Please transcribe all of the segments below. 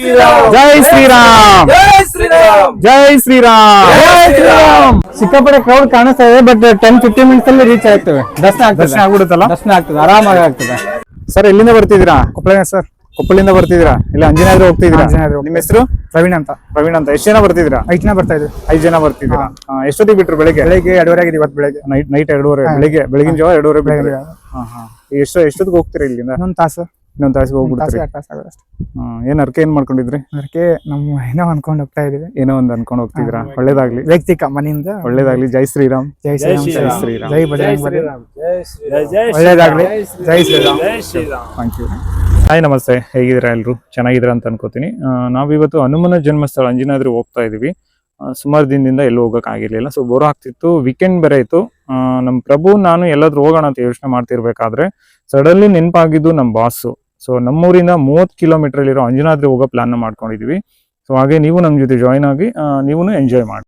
ಜೈ ಶ್ರೀರಾಮ್. ಜೈ ಶ್ರೀರಾಮ್. ಜೈ ಶ್ರೀರಾಮ್. ಜೈ ಶ್ರೀರಾಮ್. ಸಿಕ್ಕಾಪಟ್ಟೆ ಕ್ರೌಡ್ ಕಾಣಿಸ್ತಾ ಇದೆ ಬಟ್ ಟೆನ್ ಫಿಫ್ಟೀನ್ ಮಿನಿಟ್ಸ್ ಅಲ್ಲಿ ರೀಚ್ ಆಗ್ತೇವೆ ದರ್ಶನ ಆಗ್ತದೆ. ದರ್ಶನ ಆಗ್ಬಿಡುತ್ತಲ್ಲ? ದರ್ಶನ ಆಗ್ತದೆ ಆರಾಮಾಗಿ ಆಗ್ತದೆ. ಸರ್ ಎಲ್ಲಿಂದ ಬರ್ತಿದ್ದೀರಾ? ಕೊಪ್ಪಳ ಸರ್. ಕೊಪ್ಪಳಿಂದ ಬರ್ತಿದ್ದೀರಾ? ಇಲ್ಲ ಅಂಜನಾದ್ರಿ ಹೋಗ್ತಿದ್ದೀರಾ? ನಿಮ್ಮ ಹೆಸರು? ಪ್ರವೀಣ್ ಅಂತ. ಪ್ರವೀಣ್ ಅಂತ. ಎಷ್ಟು ಜನ ಬರ್ತಿದ್ದೀರಾ? ಐದು ಜನ ಬರ್ತಾ ಇದ್ದೀವಿ. ಐದು ಜನ ಬರ್ತಿದ್ದೀರಾ? ಆ, ಎಷ್ಟೊತ್ತಿಗೆ ಬಿಟ್ರು ಬೆಳಿಗ್ಗೆ? ಬೆಳಿಗ್ಗೆ ಎರಡುವರೆ ಆಗಿದೆ ಇವತ್ತು ಬೆಳಿಗ್ಗೆ. ನೈಟ್ ನೈಟ್ ಎರಡೂವರೆ ಬೆಳಿಗ್ಗೆ ಬೆಳಗಿನ ಜಾವ ಎರಡೂವರೆ ಬೆಳಗ್ಗೆ. ಹಾ ಹಾ. ಎಷ್ಟು ಎಷ್ಟೊತ್ತಿಗೆ ಹೋಗ್ತೀರಾ ಇಲ್ಲಿಂದ? ಇನ್ನೊಂದು ತಾಸು. ಇನ್ನೊಂದ್ ತಾಸಿಗೆ ಹೋಗ್ಬಿಡ್ತಾರೆ? ಎರಡು ತಾಸು ಆಗೋದು ಅಷ್ಟೇ. ಹ್ಮ್. ಏನ್ ಅರ್ಕೆ ಏನ್ ಮಾಡ್ಕೊಂಡಿದ್ರಿ? ಅದಕ್ಕೆ ನಮ್ಮ ಏನೋ ಅನ್ಕೊಂಡು ಹೋಗ್ತಾ ಇದೀವಿ. ಏನೋ ಒಂದ್ ಅನ್ಕೊಂಡ್ ಹೋಗ್ತಿದ್ದೀರಾ? ಒಳ್ಳೇದಾಗ್ಲಿ. ವೈಯಕ್ತಿಕ ಮನೆಯಿಂದ ಒಳ್ಳೇದಾಗ್ಲಿ. ಜೈ ಶ್ರೀರಾಮ್. ಜೈ ಶ್ರೀರಾಮ್ ಜೈ ಶ್ರೀರಾಮ್. ಜೈ ಬಜರಂಗ್ ಬಲಿ. ಜೈ ಶ್ರೀರಾಮ್. ಜೈ ಒಳ್ಳೇದಾಗ್ಲಿ. ಜೈ ಶ್ರೀರಾಮ್. ಜೈ ಶ್ರೀರಾಮ್. ಥ್ಯಾಂಕ್ ಯು ಹಾಯ್ ನಮಸ್ತೆ. ಹೇಗಿದ್ದೀರಾ ಎಲ್ಲರೂ ಚೆನ್ನಾಗಿದ್ದೀರಾ ಅಂತ ಅನ್ಕೋತೀನಿ. ಆ, ನಾವಿವತ್ತು ಹನುಮನ ಜನ್ಮಸ್ಥಳ ಅಂಜನಾದ್ರಿ ಹೋಗ್ತಾ ಇದೀವಿ. ಆ, ಸುಮಾರು ದಿನದಿಂದ ಎಲ್ಲೂ ಹೋಗಕ್ ಆಗಿರ್ಲಿಲ್ಲ. ಸೊ ಬೋರ್ ಆಗ್ತಿತ್ತು. ವೀಕೆಂಡ್ ಬೇರೆ ಇತ್ತು. ಆ, ನಮ್ ಪ್ರಭು ನಾನು ಎಲ್ಲಾದ್ರೂ ಹೋಗೋಣ ಅಂತ ಯೋಚನೆ ಮಾಡ್ತಿರ್ಬೇಕಾದ್ರೆ ಸಡನ್ಲಿ ನೆನಪಾಗಿದ್ದು ನಮ್ಮ ಬಾಸು ಸೊ ನಮ್ಮೂರಿಂದ ಮೂವತ್ತು ಕಿಲೋಮೀಟರ್ ಇರೋ ಅಂಜನಾದ್ರಿ ಹೋಗೋ ಪ್ಲಾನ್ ಮಾಡ್ಕೊಂಡಿದೀವಿ. ಸೊ ಹಾಗೆ ನೀವು ನಮ್ಮ ಜೊತೆ ಜಾಯ್ನ್ ಆಗಿ ನೀವು ಎಂಜಾಯ್ ಮಾಡಿ.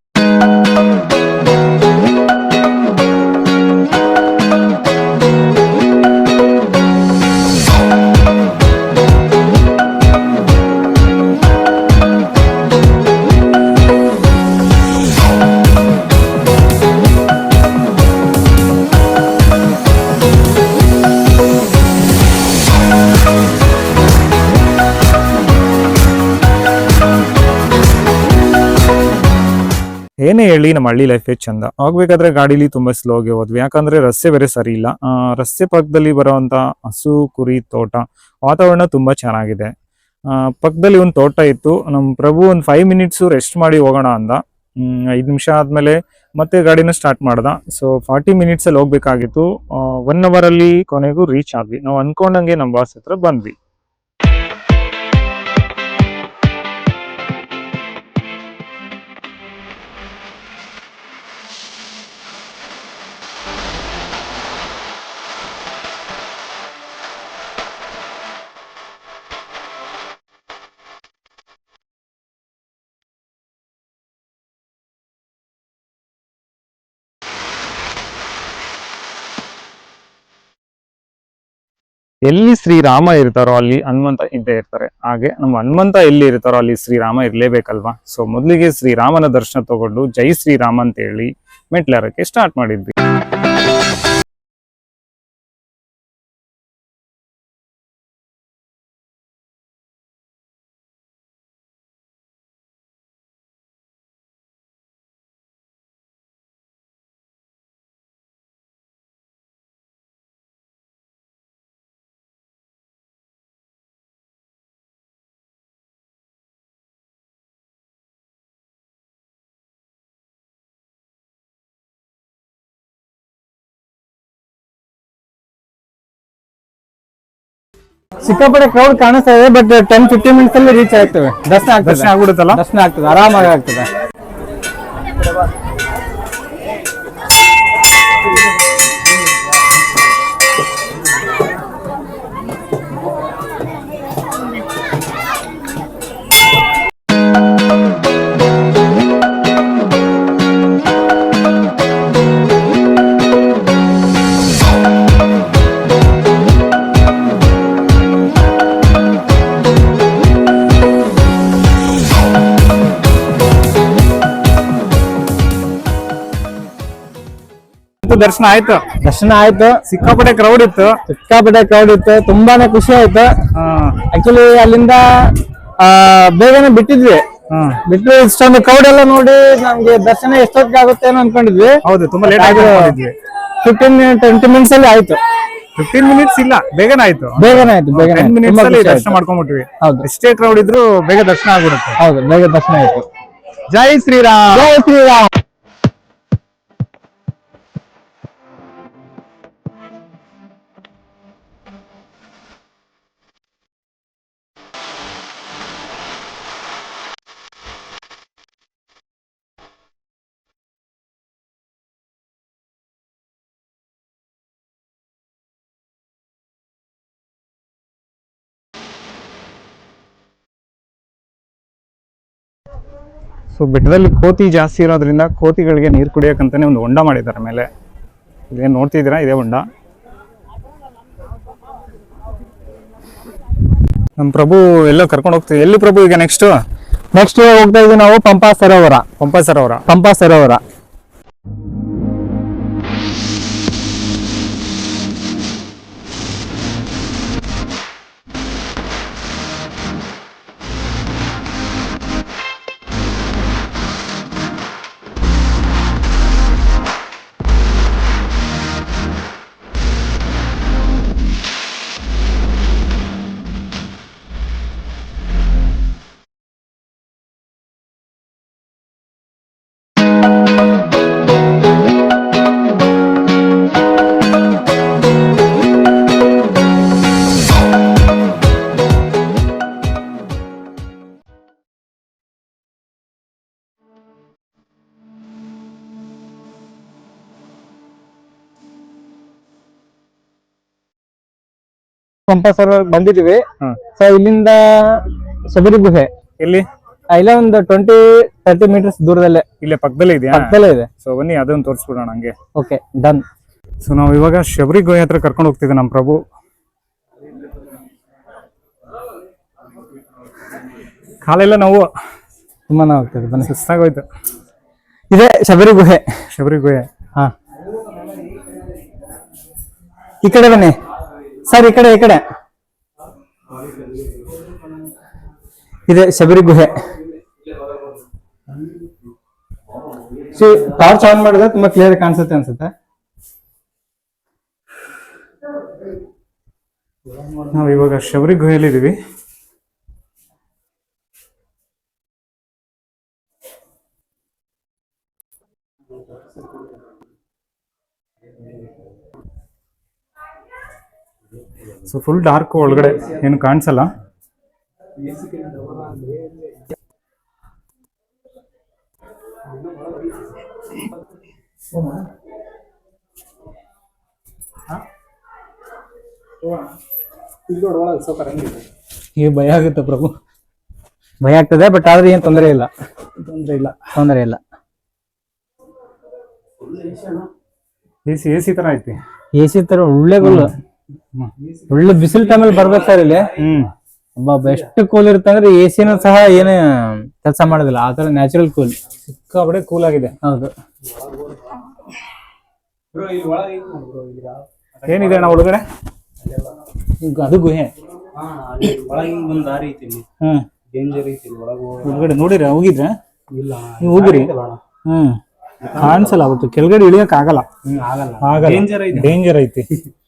ಏನೇ ಹೇಳಿ ನಮ್ಮ ಹಳ್ಳಿ ಲೈಫೇ ಚಂದ. ಹೋಗ್ಬೇಕಾದ್ರೆ ಗಾಡಿಲಿ ತುಂಬಾ ಸ್ಲೋ ಆಗಿ ಹೋದ್ವಿ. ಯಾಕಂದ್ರೆ ರಸ್ತೆ ಬೇರೆ ಸರಿ ಇಲ್ಲ. ರಸ್ತೆ ಪಕ್ಕದಲ್ಲಿ ಬರುವಂತ ಹಸು, ಕುರಿ, ತೋಟ ವಾತಾವರಣ ತುಂಬಾ ಚೆನ್ನಾಗಿದೆ. ಪಕ್ಕದಲ್ಲಿ ಒಂದು ತೋಟ ಇತ್ತು. ನಮ್ಮ ಪ್ರಭು ಒಂದು ಫೈವ್ ಮಿನಿಟ್ಸ್ ರೆಸ್ಟ್ ಮಾಡಿ ಹೋಗೋಣ ಅಂದ. ಐದು ನಿಮಿಷ ಆದ್ಮೇಲೆ ಮತ್ತೆ ಗಾಡಿನ ಸ್ಟಾರ್ಟ್ ಮಾಡ್ದ. ಸೊ ಫಾರ್ಟಿ ಮಿನಿಟ್ಸ್ ಅಲ್ಲಿ ಹೋಗ್ಬೇಕಾಗಿತ್ತು. ಒನ್ ಅವರ್ ಅಲ್ಲಿ ಕೊನೆಗೂ ರೀಚ್ ಆದ್ವಿ. ನಾವು ಅನ್ಕೊಂಡಂಗೆ ನಮ್ಮ ಬಾಸ್ ಹತ್ರ ಬಂದ್ವಿ. ಎಲ್ಲಿ ಶ್ರೀರಾಮ ಇರ್ತಾರೋ ಅಲ್ಲಿ ಹನುಮಂತ ಇದ್ದೇ ಇರ್ತಾರೆ. ಹಾಗೆ ನಮ್ಮ ಹನುಮಂತ ಎಲ್ಲಿ ಇರ್ತಾರೋ ಅಲ್ಲಿ ಶ್ರೀರಾಮ ಇರಲೇಬೇಕಲ್ವಾ? ಸೊ ಮೊದಲಿಗೆ ಶ್ರೀರಾಮನ ದರ್ಶನ ತಗೊಂಡು ಜೈ ಶ್ರೀರಾಮ ಅಂತ ಹೇಳಿ ಮೆಟ್ಲಾರಕ್ಕೆ ಸ್ಟಾರ್ಟ್ ಮಾಡಿದ್ವಿ. ಸಿಕ್ಕಾಪಟ್ಟೆ ಕ್ರೌಡ್ ಕಾಣಿಸ್ತಾ ಇದೆ ಬಟ್ ಟೆನ್ ಫಿಫ್ಟೀನ್ ಮಿನಿಟ್ಸ್ ಅಲ್ಲಿ ರೀಚ್ ಆಗ್ತವೆ. ದರ್ಶನ ಆಗ್ತದೆ. ದರ್ಶನ ಆಗ್ಬಿಡುತ್ತಲ್ಲ? ದರ್ಶನ ಆಗ್ತದೆ ಆರಾಮಾಗಿ ಆಗ್ತದೆ. ದರ್ಶನ ಆಯ್ತು. ದರ್ಶನ ಆಯ್ತು. ಸಿಕ್ಕಾಪಟ್ಟೆ ಕ್ರೌಡ್ ಇತ್ತು. ಸಿಕ್ಕಾಪಟ್ಟೆ ಕ್ರೌಡ್ ಇತ್ತು. ತುಂಬಾನೇ ಖುಷಿ ಆಯ್ತು. ಆಕ್ಚುಲಿ ಅಲ್ಲಿಂದ ಆ, ಬೇಗನೆ ಬಿಟ್ಟಿದ್ವಿ. ಬಿಟ್ಟು ಇಷ್ಟೊಂದು ಕ್ರೌಡ್ ಎಲ್ಲ ನೋಡಿ ನಮ್ಗೆ ದರ್ಶನ ಎಷ್ಟೊತ್ತಿಗೆ ಆಗುತ್ತೆ ಅನ್ನೋ ಅನ್ಕೊಂಡಿದ್ವಿ. ಹೌದು ತುಂಬಾ ಲೇಟ್ ಆಗಿ ಫಿಫ್ಟೀನ್ ಟ್ವೆಂಟಿ ಮಿನಿಟ್ಸ್ ಅಲ್ಲಿ ಆಯ್ತು. ಫಿಫ್ಟೀನ್ ಮಿನಿಟ್ಸ್ ಇಲ್ಲ ಬೇಗನೆ ಆಯ್ತು. ಬೇಗನೆ ಆಯ್ತು ಬೇಗನೆ. ಮಿನಿಟ್ಸ್ ಅಲ್ಲಿ ದರ್ಶನ. ಮಾಡ್ಕೊಂಡ್ಬಿಟ್ವಿ. ಹೌದು. ಎಷ್ಟೇ ಕ್ರೌಡ್ ಇದ್ರು ಬೇಗ ದರ್ಶನ ಆಗ್ಬಿಡುತ್ತೆ ಹೌದು ಬೇಗ ದರ್ಶನ ಆಯ್ತು. ಜೈ ಶ್ರೀರಾಮ್. ಜೈ ಶ್ರೀರಾಮ್. ಸೊ ಬೆಟ್ಟದಲ್ಲಿ ಕೋತಿ ಜಾಸ್ತಿ ಇರೋದ್ರಿಂದ ಕೋತಿಗಳಿಗೆ ನೀರು ಕುಡಿಯೋಕ್ಕಂತಲೇ ಒಂದು ಹೊಂಡ ಮಾಡಿದ್ದಾರೆ ಮೇಲೆ. ಇದೇನು ನೋಡ್ತಿದ್ದೀರಾ? ಇದೇ ಹೊಂಡ. ನಮ್ಮ ಪ್ರಭು ಎಲ್ಲೋ ಕರ್ಕೊಂಡು ಹೋಗ್ತೀವಿ ಎಲ್ಲಿ ಪ್ರಭು ಈಗ ನೆಕ್ಸ್ಟ್ ನೆಕ್ಸ್ಟ್ ಹೋಗ್ತಾ ಇದ್ದೀವಿ ನಾವು ಪಂಪಾ ಸರೋವರ ಪಂಪಾ ಸರೋವರ ಪಂಪಾ ಸರೋವರ ಪಂಪಾ ಸರೋವರ ಬಂದಿದೀವಿ ಸೊ ಇಲ್ಲಿಂದ ಶಬರಿ ಗುಹೆ. ಎಲ್ಲಿ? ಇಲ್ಲ ಇಲ್ಲೇ ಒಂದು ಟ್ವೆಂಟಿ ತರ್ಟಿ ಮೀಟರ್ಸ್ ದೂರದಲ್ಲೇ. ಇಲ್ಲೇ ಪಕ್ಕದಲ್ಲೇ ಇದೆಯಾ? ಪಕ್ಕದಲ್ಲೇ ಇದೆ. ಸೊ ಬನ್ನಿ ಅದನ್ನ ತೋರಿಸ್ಬಿಡೋಣ ಹಂಗೆ. ಓಕೆ ಡನ್ ಸೊ ನಾವು ಇವಾಗ ಶಬರಿ ಗುಹೆ ಹತ್ರ ಕರ್ಕೊಂಡು ಹೋಗ್ತಿದ್ದೆ ನಮ್ಮ ಪ್ರಭು. ಕಾಲೆಲ್ಲ ನಾವು. ತುಂಬಾ ಹೋಗ್ತದೆ ಬನ್ನಿ. ಸುಸ್ತಾಗೋಯ್ತು. ಇದೆ ಶಬರಿ ಗುಹೆ. ಶಬರಿ ಗುಹೆ. ಹಾ. ಈ ಕಡೆ ಬನ್ನಿ. ಸರ್, ಈ ಕಡೆ ಈ ಕಡೆ. ಇದೆ ಶಬರಿ ಗುಹೆ. ಟಾರ್ಚ್ ಆನ್ ಮಾಡಿದ್ರೆ ತುಂಬಾ ಕ್ಲಿಯರ್ ಕಾಣಿಸುತ್ತೆ ಅನ್ಸುತ್ತೆ. ನಾವು ಇವಾಗ ಶಬರಿ ಗುಹೆಯಲ್ಲಿ ಇದೀವಿ. ಸೊ ಫುಲ್ ಡಾರ್ಕ್ ಒಳಗಡೆ ಏನು ಕಾಣಿಸಲ್ಲ. ಈ ಭಯ ಆಗುತ್ತೆ ಪ್ರಭು. ಭಯ ಆಗ್ತದೆ ಬಟ್ ಆದ್ರೆ ಏನು ತೊಂದರೆ ಇಲ್ಲ. ತೊಂದರೆ ಇಲ್ಲ. ತೊಂದರೆ ಇಲ್ಲ. ಎ ಸಿ ಎ ಸಿ ತರ ಐತಿ. ಎ ಸಿ ತರ ಒಳ್ಳೆ ಒಳ್ಳೆ ಬಿಸಿಲು ಟೈಮಲ್ಲಿ ಬರ್ಬೇಕು ಸರ್ ಇಲ್ಲಿ. ಹ್ಮ್. ಒಬ್ಬ ಬೆಸ್ಟ್ ಕೂಲ್ ಇರುತ್ತೆ ಅಂದ್ರೆ ಎ ಸಿನೂ ಸಹ ಏನು ಕೆಲಸ ಮಾಡೋದಿಲ್ಲ. ಆ ತರ ನ್ಯಾಚುರಲ್ ಕೂಲ್ ಸಿಕ್ಕಾಪಡೆ ಕೂಲ್ ಆಗಿದೆ. ಹೌದು. ಏನಿದೆ ಅಣ್ಣ ಒಳಗಡೆ? ಅದು ಗುಹೆ. ಒಳಗಡೆ ನೋಡಿರ ಹೋಗಿದ್ರ? ಇಲ್ಲ ನೀವು ಹೋಗಿರಿ. ಹ್ಮ್. ಕಾಣಿಸಲ್ಲ ಅವತ್ತು. ಕೆಳಗಡೆ ಇಳಿಯಕ್ ಆಗಲ್ಲ. ಆಗಲ್ಲ. ಡೇಂಜರ್ ಐತಿ.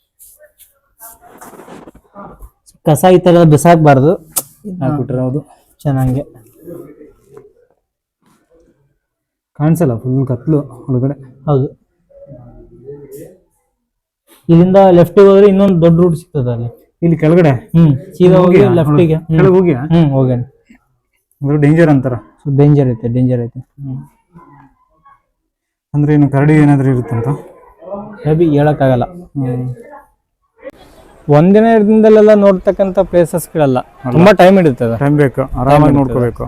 ಕಸ ಈ ತರ ಬಿಸಾಕ್ಬಾರ್ದು. ಹಾಕ್ಬಿಟ್ರೆ ಹೌದು ಚೆನ್ನಾಗಿ. ಕಾಣಿಸಲ್ಲ ಫುಲ್ ಕತ್ಲು ಒಳಗಡೆ. ಹೌದು. ಇಲ್ಲಿಂದ ಲೆಫ್ಟ್ ಹೋದ್ರೆ ಇನ್ನೊಂದು ದೊಡ್ಡ ರೂಟ್ ಸಿಗ್ತದೆ ಅಲ್ಲಿ. ಇಲ್ಲಿ ಕೆಳಗಡೆ? ಹ್ಮ್ ಸೀದಾ ಹೋಗಿ? ಲೆಫ್ಟಿಗೆ ಕೆಳಗೆ ಹೋಗಿ ಹ್ಮ್ ಹೋಗ್ಯಾನ. ಡೇಂಜರ್ ಅಂತಾರ? ಡೇಂಜರ್ ಐತೆ ಡೇಂಜರ್ ಐತೆ. ಅಂದ್ರೆ ಏನು ಕರಡಿ ಏನಾದ್ರೂ ಇರುತ್ತಂತ? ಹೇಳಕ್ಕಾಗಲ್ಲ. ಒಂದಿನ ದಿನದಲ್ಲೆಲ್ಲ ನೋಡ್ತಕ್ಕಂಥ ಪ್ಲೇಸಸ್ಗಳೆಲ್ಲ ತುಂಬಾ ಟೈಮ್ ಹಿಡಿತದೆ. ಟೈಮ್ ಬೇಕು. ಆರಾಮಾಗಿ ನೋಡ್ಕೋಬೇಕು.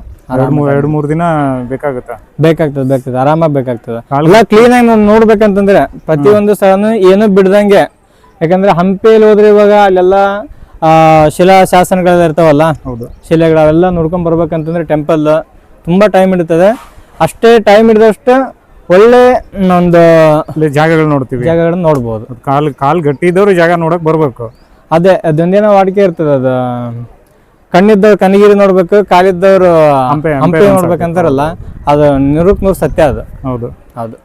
ಎರಡು ಮೂರ್ ದಿನ ಬೇಕಾಗುತ್ತೆ? ಬೇಕಾಗ್ತದೆ ಬೇಕಾಗ್ತದೆ. ಆರಾಮಾಗಿ ಬೇಕಾಗ್ತದೆ. ಎಲ್ಲ ಕ್ಲೀನ್ ಆಗಿ ನೋಡ್ಬೇಕಂತಂದ್ರೆ ಪ್ರತಿಯೊಂದು ಸ್ಥಳನು ಏನು ಬಿಡ್ದಂಗೆ. ಯಾಕಂದ್ರೆ ಹಂಪಿಯಲ್ಲಿ ಹೋದ್ರೆ ಇವಾಗ ಅಲ್ಲೆಲ್ಲ ಆ, ಶಿಲಾ ಶಾಸನಗಳೆಲ್ಲ ಇರ್ತಾವಲ್ಲ? ಹೌದು. ಶಿಲೆಗಳು ಅವೆಲ್ಲ ನೋಡ್ಕೊಂಡ್ ಬರ್ಬೇಕಂತಂದ್ರೆ ಟೆಂಪಲ್ ತುಂಬಾ ಟೈಮ್ ಹಿಡಿತದೆ. ಅಷ್ಟೇ ಟೈಮ್ ಹಿಡಿದಷ್ಟು ಒಳ್ಳೆ ಒಂದು ಜಾಗಗಳು ನೋಡ್ತೀವಿ. ಜಾಗಗಳನ್ನ ನೋಡ್ಬೋದು. ಕಾಲ್ ಕಾಲ್ ಗಟ್ಟಿ ಇದ್ದವ್ರು ಜಾಗ ನೋಡಕ್ ಬರ್ಬೇಕು. ಅದೇ ಅದೊಂದೇನೋ ವಾಡಿಕೆ ಇರ್ತದೆ ಅದು ಕಣ್ಣಿದ್ದವ್ರು ಕನಗಿರಿ ನೋಡ್ಬೇಕು ಕಾಲಿದ್ದವ್ರು ಹಂಪೆ- ನೋಡ್ಬೇಕಂತಾರಲ್ಲ ಅದು ನೂರಕ್ಕೆ ನೂರು ಸತ್ಯ ಅದು. ಹೌದು. ಹೌದು.